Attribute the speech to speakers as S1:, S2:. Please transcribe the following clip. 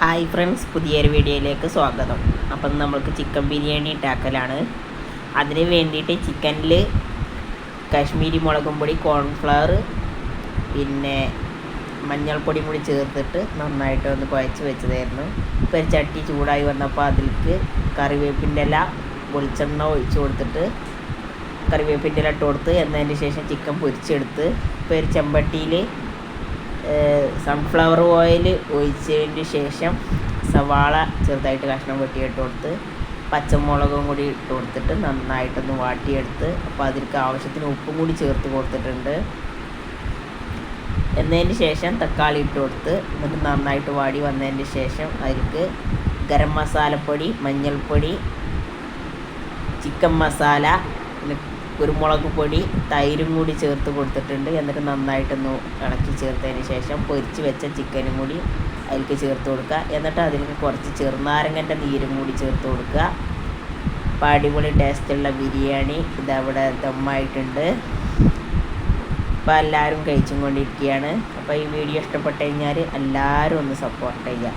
S1: Hi friends പുതിയൊരു വീഡിയോയിലേക്ക് സ്വാഗതം. അപ്പം നമ്മൾക്ക് ചിക്കൻ ബിരിയാണി ഉണ്ടാക്കലാണ്. അതിന് വേണ്ടിയിട്ട് ചിക്കനിൽ കാശ്മീരി മുളകും പൊടി കോൺഫ്ലവർ പിന്നെ മഞ്ഞൾപ്പൊടി കൂടി ചേർത്തിട്ട് നന്നായിട്ട് ഒന്ന് കുഴച്ച് വെച്ചതായിരുന്നു. ഇപ്പോൾ ഒരു ചട്ടി ചൂടായി വന്നപ്പോൾ അതിലേക്ക് കറിവേപ്പിന്റെ ഇല വെളിച്ചെണ്ണ ഒഴിച്ച് കൊടുത്തിട്ട് കറിവേപ്പിന്റെ ഇല ഇട്ട് കൊടുത്ത് എന്നതിന് ശേഷം ചിക്കൻ പൊരിച്ചെടുത്ത് ഇപ്പോൾ ഒരു ചെമ്പട്ടിയിൽ സൺഫ്ലവർ ഓയിൽ ഒഴിച്ചതിന് ശേഷം സവാള ചെറുതായിട്ട് കഷ്ണം വെട്ടിയിട്ട് കൊടുത്ത് പച്ചമുളകും കൂടി ഇട്ട് കൊടുത്തിട്ട് നന്നായിട്ടൊന്ന് വാട്ടിയെടുത്ത് അപ്പോൾ അതിലേക്ക് ആവശ്യത്തിന് ഉപ്പും കൂടി ചേർത്ത് കൊടുത്തിട്ടുണ്ട്. എന്നതിന് ശേഷം തക്കാളി ഇട്ട് കൊടുത്ത് എന്നിട്ട് നന്നായിട്ട് വാടി വന്നതിന് ശേഷം അതിലേക്ക് ഗരം മസാലപ്പൊടി മഞ്ഞൾപ്പൊടി ചിക്കൻ മസാല കുരുമുളക് പൊടി തൈരും കൂടി ചേർത്ത് കൊടുത്തിട്ടുണ്ട്. എന്നിട്ട് നന്നായിട്ടൊന്ന് ഇളക്കി ചേർത്തതിന് ശേഷം പൊരിച്ച് വെച്ച ചിക്കനും കൂടി അതിലേക്ക് ചേർത്ത് കൊടുക്കുക. എന്നിട്ട് അതിലേക്ക് കുറച്ച് ചെറുനാരങ്ങന്റെ നീരും കൂടി ചേർത്ത് കൊടുക്കുക. അപ്പോൾ അടിപൊളി ടേസ്റ്റുള്ള ബിരിയാണി ഇതവിടെ ദമ്മായിട്ടുണ്ട്. അപ്പോൾ എല്ലാവരും കഴിച്ചും കൊണ്ടിരിക്കുകയാണ്. അപ്പോൾ ഈ വീഡിയോ ഇഷ്ടപ്പെട്ട് കഴിഞ്ഞാൽ എല്ലാവരും ഒന്ന് സപ്പോർട്ട് ചെയ്യുക.